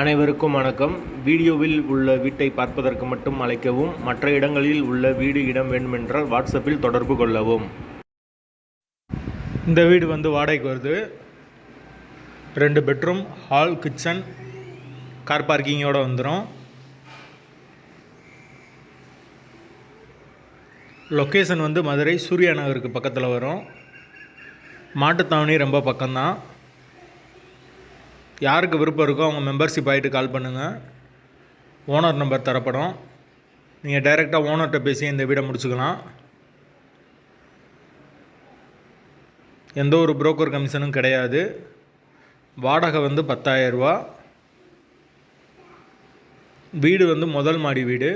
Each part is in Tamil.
அனைவருக்கும் வணக்கம். வீடியோவில் உள்ள வீட்டை பார்ப்பதற்கு மட்டும் அழைக்கவும் மற்ற இடங்களில் உள்ள வீடு இடம் வேண்டுமென்றால் வாட்ஸ்அப்பில் தொடர்பு கொள்ளவும். இந்த வீடு வந்து வாடகைக்கு வருது. ரெண்டு பெட்ரூம் ஹால் கிச்சன் கார் பார்க்கிங்கோட வந்துடும் லொக்கேஷன் வந்து மதுரை சூர்யா நகருக்கு பக்கத்தில் வரும். மாட்டுத்தாவணி ரொம்ப பக்கம்தான். யாருக்கு விருப்பம் இருக்கோ அவங்க மெம்பர்ஷிப் ஆகிட்டு கால் பண்ணுங்கள் ஓனர் நம்பர் தரப்படும். நீங்கள் டைரெக்டாக ஓனர்கிட்ட பேசி இந்த வீடை முடிச்சுக்கலாம். எந்த ஒரு புரோக்கர் கமிஷனும் கிடையாது. வாடகை வந்து பத்தாயிரரூபா வீடு வந்து முதல் மாடி வீடு.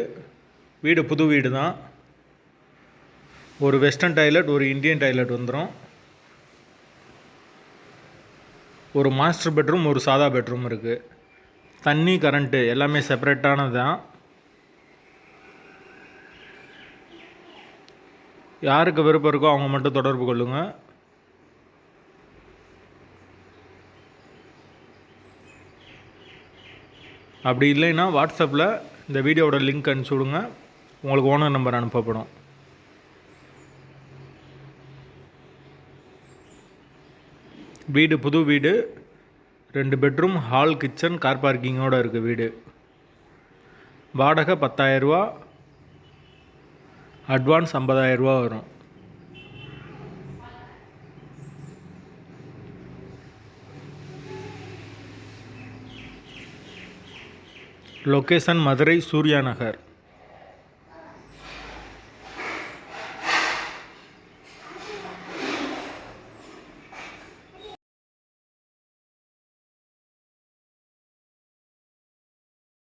வீடு புது வீடு தான் ஒரு வெஸ்டர்ன் டாய்லெட் ஒரு இந்தியன் டாய்லெட் வந்துடும் ஒரு மாஸ்டர் பெட்ரூம் ஒரு சாதா பெட்ரூம் இருக்குது தண்ணி கரண்ட்டு எல்லாமே செப்பரேட்டானது தான் யாருக்கு விருப்பம் இருக்கோ அவங்க மட்டும் தொடர்பு கொள்ளுங்கள் அப்படி இல்லைன்னா வாட்ஸ்அப்பில் இந்த வீடியோவோட லிங்க் அனுப்பிச்சி விடுங்க. உங்களுக்கு ஓனர் நம்பர் அனுப்பப்படும். வீடு புது வீடு ரெண்டு பெட்ரூம் ஹால் கிச்சன் கார் பார்க்கிங்கோடு இருக்குது வீடு. வாடகை 10000 ரூபா அட்வான்ஸ் 50000 ரூபா வரும். லொக்கேஷன் மதுரை சூர்யா நகர்.